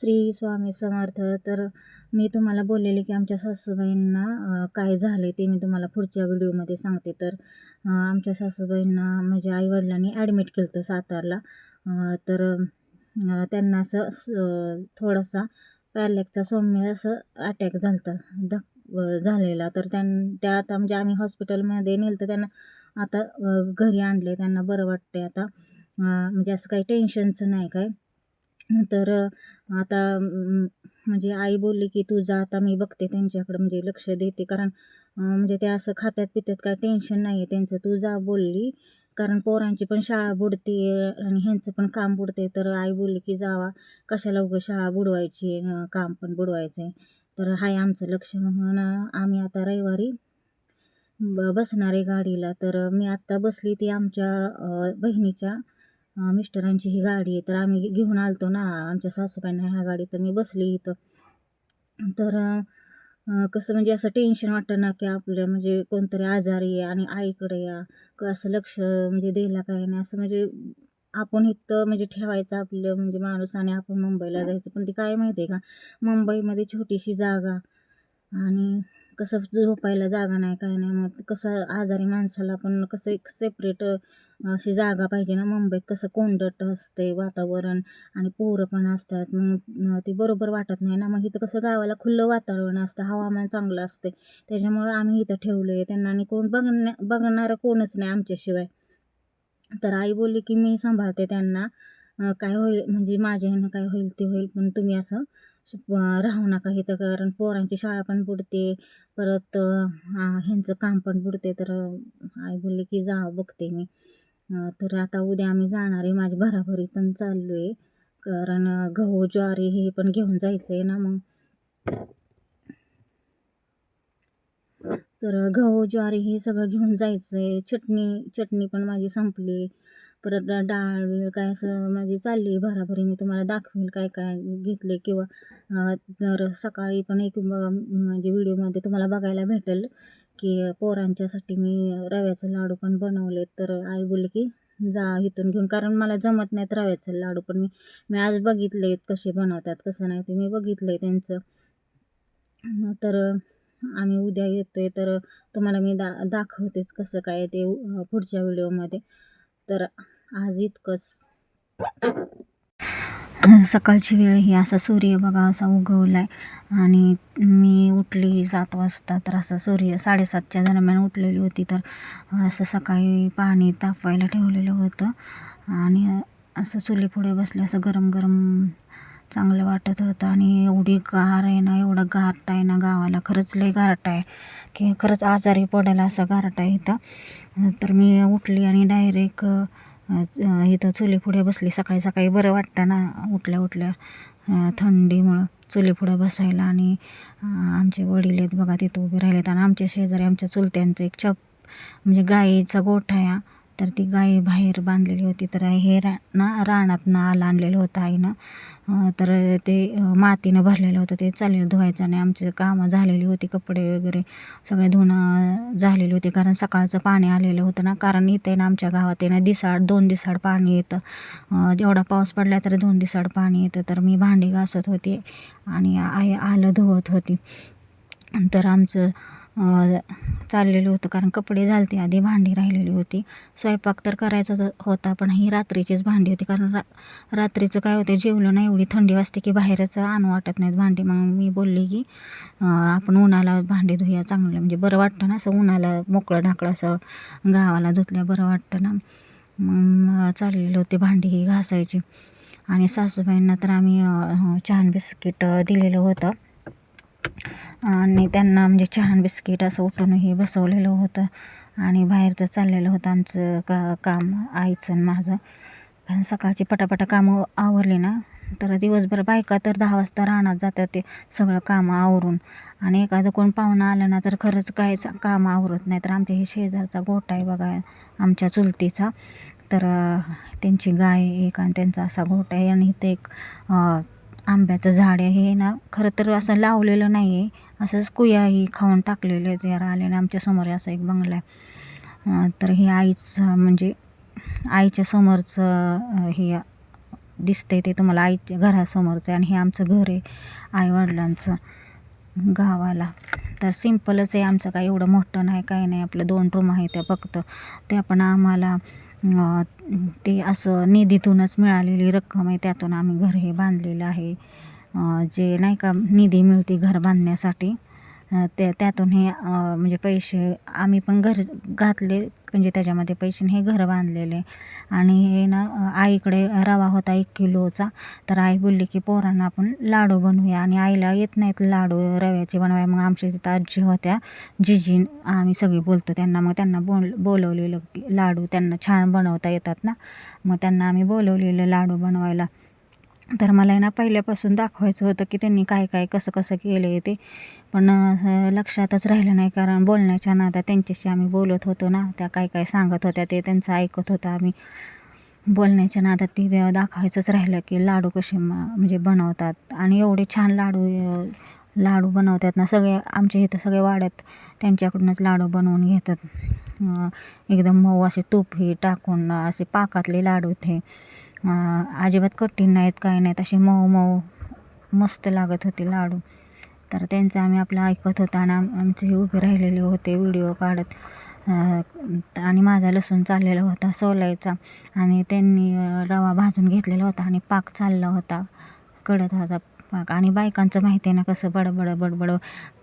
श्री स्वामी समर्थ. तर मी तुम्हाला बोललेले की आमच्या सासूबाईंना काय झाले ते मी तुम्हाला पुढच्या व्हिडिओमध्ये सांगते. तर आमच्या सासूबाईंना म्हणजे आईवडिलांनी ॲडमिट केलं होतं सातारला तर त्यांना असं थोडासा पॅरलॅकचा सौम्य असं अटॅक झाला होता धक झालेला. तर त्यां त्या आता म्हणजे आम्ही हॉस्पिटलमध्ये नेलं तर त्यांना आता घरी आणले त्यांना बरं वाटते आता. म्हणजे असं काही टेन्शनचं नाही काय. तर आता म्हणजे आई बोलली की तू जा आता मी बघते त्यांच्याकडं म्हणजे लक्ष देते. कारण म्हणजे ते असं खात्यात पित्यात काय टेन्शन नाही आहे त्यांचं. तू जा बोलली. कारण पोरांची पण शाळा बुडते आणि ह्यांचं पण काम बुडते तर आई बोलली की जावा. कशाला उगं शाळा बुडवायची काम पण बुडवायचं आहे तर हाय आमचं लक्ष. म्हणून आम्ही आता रविवारी ब बसणार आहे गाडीला. तर मी आत्ता बसली ती आमच्या बहिणीच्या. मिस्टरांची ही गाडी आहे तर आम्ही घेऊन आलतो ना आमच्या सासूबाईंना ह्या गाडी तर मी बसली इथं. तर कसं म्हणजे असं टेन्शन वाटतं ना की आपलं म्हणजे कोणतरी आजारी आहे आणि आईकडे या का असं लक्ष म्हणजे द्यायला काय नाही. असं म्हणजे आपण इथं म्हणजे ठेवायचं आपलं म्हणजे माणूस आणि आपण मुंबईला जायचं. पण ते काय माहिती आहे का? मुंबईमध्ये छोटीशी जागा आणि कसं झोपायला जागा नाही काय नाही. मग कसं आजारी माणसाला पण कसं एक सेपरेट अशी जागा पाहिजे ना मुंबईत. कसं कोंडट असते वातावरण आणि पोरं पण असतात. मग ते बरोबर वाटत नाही ना. मग इथं कसं गावाला खुलं वातावरण असतं हवामान चांगलं असते. त्याच्यामुळं आम्ही इथं ठेवलं आहे त्यांना आणि कोण बघण्या बघणारं कोणच नाही आमच्याशिवाय. तर आई बोलली की मी सांभाळते त्यांना. काय होईल म्हणजे माझ्या ह्यानं काय होईल ते होईल पण तुम्ही असं राहू नका इथं कारण पोरांची शाळा पण बुडते. परत ह्यांचं काम पण बुडते. तर आई बोलली की जा बघते मी. तर आता उद्या आम्ही जाणार आहे. माझी भराभरी पण चाललो आहे. कारण गहू ज्वारी हे पण घेऊन जायचं आहे ना मग. तर गहू ज्वारी हे सगळं घेऊन जायचं आहे चटणी चटणी पण माझी संपली. परत डाळ वेळ काय असं माझी चालली आहे भराभरी मी तुम्हाला दाखवेल काय काय घेतले किंवा तर सकाळी पण एक म्हणजे व्हिडिओमध्ये तुम्हाला बघायला भेटेल की पोरांच्यासाठी मी रव्याचं लाडू पण बनवले. तर आई बोलली की जा इथून घेऊन. कारण मला जमत नाहीत रव्याचे लाडू पण मी मी आज बघितले कसे बनवतात कसं नाही ते मी बघितलं आहे त्यांचं. तर आम्ही उद्या येतो आहे तर तुम्हाला मी दा दाखवतेच कसं काय ते पुढच्या व्हिडिओमध्ये. तर आज इतकंच. सकाळची वेळ ही असा सूर्य बघा असा उगवला आहे आणि मी उठली सात वाजता तर असं सूर्य साडेसातच्या दरम्यान उठलेली होती. तर असं सकाळी पाणी तापवायला ठेवलेलं होतं. आणि असं चुलीपुढे बसले असं गरम गरम चांगलं वाटत होतं आणि एवढी गार आहे ना एवढं गारट आहे ना गावाला. खरंच लय गारट आहे. की खरंच आजारी पडेल असं गारट आहे इथं. तर मी उठली आणि डायरेक्ट इथं चुलीपुढे बसली. सकाळी सकाळी बरं वाटतं ना उठल्या उठल्या थंडीमुळं चुलीपुढं बसायला. आणि आमचे वडील आहेत बघा तिथं उभे राहिलेत. आणि आमच्या शेजारी आमच्या चुलत्यांचं एक छप म्हणजे गाईचा गोठा आहे तर ती गाय बाहेर बांधलेली होती. तर हे रा ना रानातनं आलं आणलेलं होतं आईनं. तर ते मातीनं भरलेलं होतं. ते चालेल धुवायचं आणि आमची कामं झालेली होती. कपडे वगैरे सगळे धुणं झालेली होती. कारण सकाळचं पाणी आलेलं होतं ना. कारण इथे ना आमच्या गावात आहे ना दिसाड दोन दिसाड पाणी येतं. जेवढा पाऊस पडला तर दोन दिसाड पाणी येतं. तर मी भांडी घासत होते आणि आई आलं धुवत होती. तर आमचं चाललेलं होतं. कारण कपडे झालते आधी भांडी राहिलेली होती. स्वयंपाक तर करायचा होता पण ही रात्रीचीच भांडी होती. कारण रा रात्रीचं काय होतं जेवलं ना एवढी थंडी वाजते की बाहेरच आणू वाटत नाहीत भांडी. मग मी बोलली की आपण उन्हाला भांडी धुया चांगलं. म्हणजे बरं वाटतं ना असं उन्हाला मोकळं ढाकळं असं गावाला धुतल्या बरं वाटतं ना. मग चाललेली होती भांडी ही घासायची. आणि सासूबाईंना तर आम्ही चहा छान बिस्किट दिलेलं होतं. आणि त्यांना म्हणजे छान बिस्किट असं उठूनही बसवलेलं होतं. आणि बाहेरचं चाललेलं होतं आमचं का काम आईचं आणि माझं. कारण सकाळची पटापटा कामं आवरली ना तर दिवसभर बायका तर दहा वाजता राहणार जातात ते सगळं कामं आवरून. आणि एखादं कोण पाहुणं आलं ना तर खरंच काहीच कामं आवरत नाही. तर आमच्या हे शेजारचा गोठा आहे बघा आमच्या चुलतीचा. तर त्यांची गाय एक आणि त्यांचा असा गोठा आहे. आणि इथे एक आंब्याचं झाड आहे. हे ना खरं तर असं लावलेलं नाही आहे असंच कुयाही खाऊन टाकलेले जरा आले आमच्यासमोर असा एक बंगला आहे. तर हे आईचं म्हणजे आईच्या समोरचं हे दिसतंय ते तुम्हाला आईच्या घरासमोरचं आहे आणि हे आमचं घर आहे आईवडिलांचं गावाला. तर सिम्पलच आहे आमचं काही एवढं मोठं नाही काही नाही. आपलं दोन रूम आहे त्या फक्त. त्या पण आम्हाला ते असं निधीतूनच मिळालेली रक्कम आहे. त्यातून आम्ही घर हे बांधलेलं आहे. जे नाही का निधी मिळते घर बांधण्यासाठी त्या त्यातून हे म्हणजे पैसे आम्ही पण घर घातले म्हणजे त्याच्यामध्ये पैसे हे घर बांधलेले. आणि हे ना आईकडे रवा होता एक किलोचा. तर आई बोलली की पोरांना आपण लाडू बनवूया. आणि आईला येत नाहीत लाडू रव्याचे बनवाय. मग आमच्या तिथं आजी होत्या जिजी आम्ही सगळी बोलतो त्यांना. मग त्यांना बोल बोलवलेलं की लाडू त्यांना छान बनवता येतात ना. मग त्यांना आम्ही बोलवलेलं लाडू बनवायला. तर मला आहे ना पहिल्यापासून दाखवायचं होतं की त्यांनी काय काय कसं कसं केलं आहे ते. पण लक्षातच राहिलं नाही कारण बोलण्याच्या नादा त्यांच्याशी आम्ही बोलत होतो ना. त्या काय काय सांगत होत्या ते त्यांचं ऐकत होतं आम्ही. बोलण्याच्या नादात ती दाखवायचंच राहिलं की लाडू कसे म्हणजे बनवतात. आणि एवढे छान लाडू लाडू बनवतात ना सगळे आमच्या इथं सगळे वाड्यात त्यांच्याकडूनच लाडू बनवून घेतात. एकदम मऊ असे तूप हे टाकून असे पाकातले लाडू ते. अजिबात कठीण नाहीत काय नाहीत. असे मऊ मऊ मस्त लागत होते लाडू. तर त्यांचं आम्ही आपलं ऐकत होता आणि आम आमचे हे उभे राहिलेले होते व्हिडिओ काढत. आणि माझा लसूण चाललेला होता सोलायचा. आणि त्यांनी रवा भाजून घेतलेला होता आणि पाक चालला होता. कडत होता. पाक आणि बायकांचं माहिती आहे ना कसं बडबड बडबड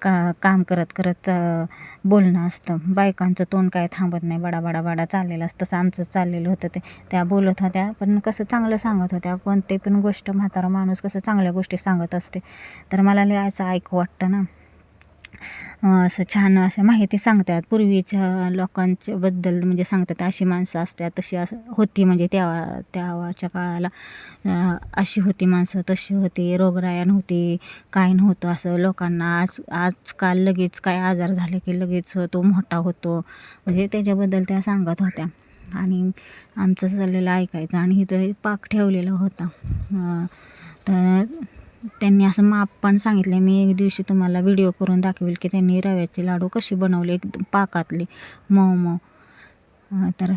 का काम करत करत बोलणं असतं. बायकांचं तोंड काय थांबत नाही. बडा बडा बडा चाललेलं असतं. तसं आमचं चाललेलं होतं ते. त्या बोलत होत्या. पण कसं चांगलं सांगत होत्या. कोणते पण गोष्ट म्हातारा माणूस कसं चांगल्या गोष्टी सांगत असते. तर मला लिहायचं ऐकू वाटतं ना. असं छान अशा माहिती सांगतात. पूर्वीच्या लोकांच्या बद्दल म्हणजे सांगतात अशी माणसं असतात तशी असं होती म्हणजे त्या तेव्हाच्या काळाला. अशी होती माणसं तशी होती रोगराया नव्हती काय नव्हतं असं लोकांना. आज आजकाल लगेच काय आजार झाले की लगेच तो मोठा होतो. म्हणजे त्याच्याबद्दल त्या सांगत होत्या. आणि आमचं चाललेलं ऐकायचं आणि इथं पाक ठेवलेला होता. तर त्यांनी असं माप पण सांगितलं मी एक दिवशी तुम्हाला व्हिडिओ करून दाखवेल की त्यांनी रव्याचे लाडू कसे बनवले. एकदम पाकातले. मऊ मऊ. तर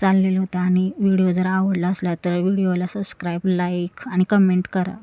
चाललेलं होतं आणि व्हिडिओ जर आवडला असला तर व्हिडिओला सबस्क्राईब लाईक आणि कमेंट करा.